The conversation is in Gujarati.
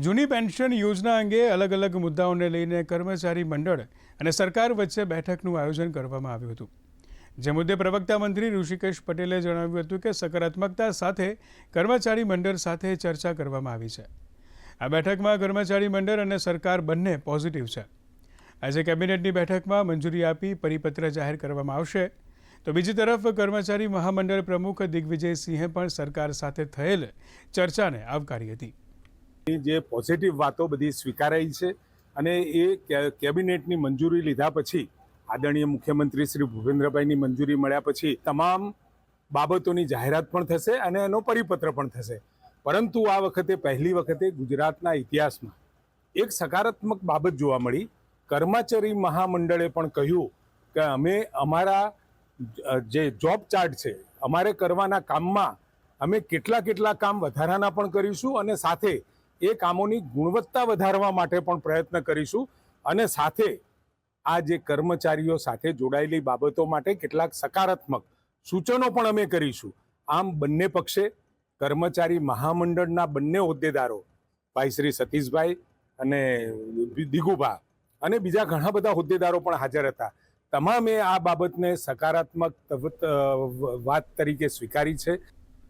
જૂની પેન્શન યોજના અંગે અલગ અલગ મુદ્દાઓને લઈને કર્મચારી મંડળ અને સરકાર વચ્ચે બેઠકનું આયોજન કરવામાં આવ્યું હતું. જે મુદ્દે પ્રવક્તા મંત્રી ઋષિકેશ પટેલે જણાવ્યું હતું કે સકારાત્મકતા સાથે કર્મચારી મંડળ સાથે ચર્ચા કરવામાં આવી છે. આ બેઠકમાં કર્મચારી મંડળ અને સરકાર બંને પોઝિટિવ છે. આજે કેબિનેટની બેઠકમાં મંજૂરી આપી પરિપત્ર જાહેર કરવામાં આવશે. તો બીજી તરફ કર્મચારી મહામંડળ પ્રમુખ દિગ્વિજયસિંહે પણ સરકાર સાથે થયેલ ચર્ચાને આવકારી હતી. જે પોઝિટિવ વાતો બધી સ્વીકારાઈ છે અને એ કેબિનેટની મંજૂરી લીધા પછી, આદરણીય મુખ્યમંત્રી શ્રી ભૂપેન્દ્રભાઈની મંજૂરી મળ્યા પછી તમામ બાબતોની જાહેરાત પણ થશે અને એનો પરિપત્ર પણ થશે. પરંતુ આ વખતે, પહેલી વખતે ગુજરાતના ઇતિહાસમાં એક સકારાત્મક બાબત જોવા મળી. કર્મચારી મહામંડળે પણ કહ્યું કે અમે અમારા જે જોબ ચાર્ટ છે, અમારે કરવાના કામમાં અમે કેટલા કેટલા કામ વધારાના પણ કરીશું અને સાથે એ કામોની ગુણવત્તા વધારવા માટે પણ પ્રયત્ન કરીશું. અને સાથે આ જે કર્મચારીઓ સાથે જોડાયેલી બાબતો માટે કેટલાક સકારાત્મક સૂચનો પણ અમે કરીશું. આમ બંને પક્ષે કર્મચારી મહામંડળના બંને હોદ્દેદારો, ભાઈ શ્રી સતીશભાઈ અને દિગુભા અને બીજા ઘણા બધા હોદ્દેદારો પણ હાજર હતા. તમામે આ બાબતને સકારાત્મક વાત તરીકે સ્વીકારી છે.